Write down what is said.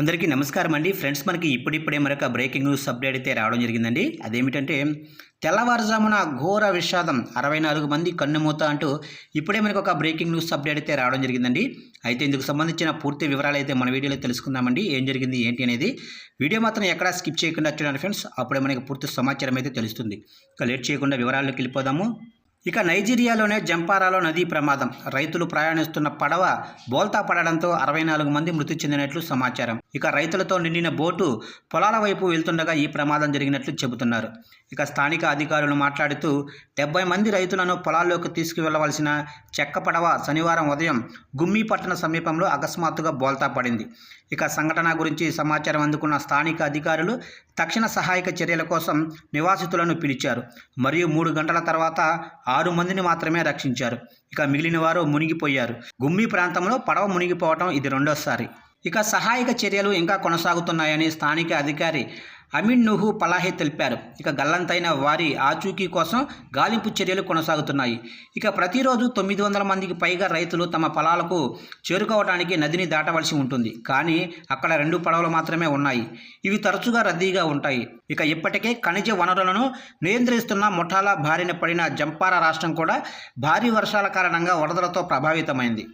అందరికీ నమస్కారం అండి. ఫ్రెండ్స్ మనకి ఇప్పుడిప్పుడే మరొక బ్రేకింగ్ న్యూస్ అప్డేట్ అయితే రావడం జరిగిందండి. అదేమిటంటే తెల్లవారుజామున ఘోర విషాదం అరవై నాలుగు మంది కన్నుమూత అంటూ ఇప్పుడే మనకు ఒక బ్రేకింగ్ న్యూస్ అప్డేట్ అయితే రావడం జరిగిందండి. అయితే ఇందుకు సంబంధించిన పూర్తి వివరాలు అయితే మన వీడియోలో తెలుసుకుందామండి. ఏం జరిగింది ఏంటి అనేది వీడియో మాత్రం ఎక్కడా స్కిప్ చేయకుండా చూడండి ఫ్రెండ్స్. అప్పుడే మనకి పూర్తి సమాచారం అయితే తెలుస్తుంది. ఇక లేట్ చేయకుండా వివరాల్లోకి వెళ్ళిపోదాము. ఇక నైజీరియాలోనే జంపారాలో నదీ ప్రమాదం. రైతులు ప్రయాణిస్తున్న పడవ బోల్తా పడడంతో అరవై నాలుగు మంది మృతి చెందినట్లు సమాచారం. ఇక రైతులతో నిండిన బోటు పొలాల వైపు వెళ్తుండగా ఈ ప్రమాదం జరిగినట్లు చెబుతున్నారు. ఇక స్థానిక అధికారులు మాట్లాడుతూ డెబ్బై మంది రైతులను పొలాల్లోకి తీసుకువెళ్ళవలసిన చెక్క పడవ శనివారం ఉదయం గుమ్మి పట్టణ సమీపంలో అకస్మాత్తుగా బోల్తా పడింది. ఇక సంఘటన గురించి సమాచారం అందుకున్న స్థానిక అధికారులు తక్షణ సహాయక చర్యల కోసం నివాసితులను పిలిచారు. మరియు మూడు గంటల తర్వాత ఆరు మందిని మాత్రమే రక్షించారు. ఇక మిగిలిన వారు మునిగిపోయారు. గుమ్మి ప్రాంతంలో పడవ మునిగిపోవటం ఇది రెండోసారి. ఇక సహాయక చర్యలు ఇంకా కొనసాగుతున్నాయని స్థానిక అధికారి అమీన్ నుహు పలాహే తెలిపారు. ఇక గల్లంతైన వారి ఆచూకీ కోసం గాలింపు చర్యలు కొనసాగుతున్నాయి. ఇక ప్రతిరోజు తొమ్మిది వందల మందికి పైగా రైతులు తమ పొలాలకు చేరుకోవడానికి నదిని దాటవలసి ఉంటుంది. కానీ అక్కడ రెండు పడవలు మాత్రమే ఉన్నాయి. ఇవి తరచుగా రద్దీగా ఉంటాయి. ఇక ఇప్పటికే ఖనిజ వనరులను నియంత్రిస్తున్న ముఠాల బారిన పడిన జంపారా రాష్ట్రం కూడా భారీ వర్షాల కారణంగా వరదలతో ప్రభావితమైంది.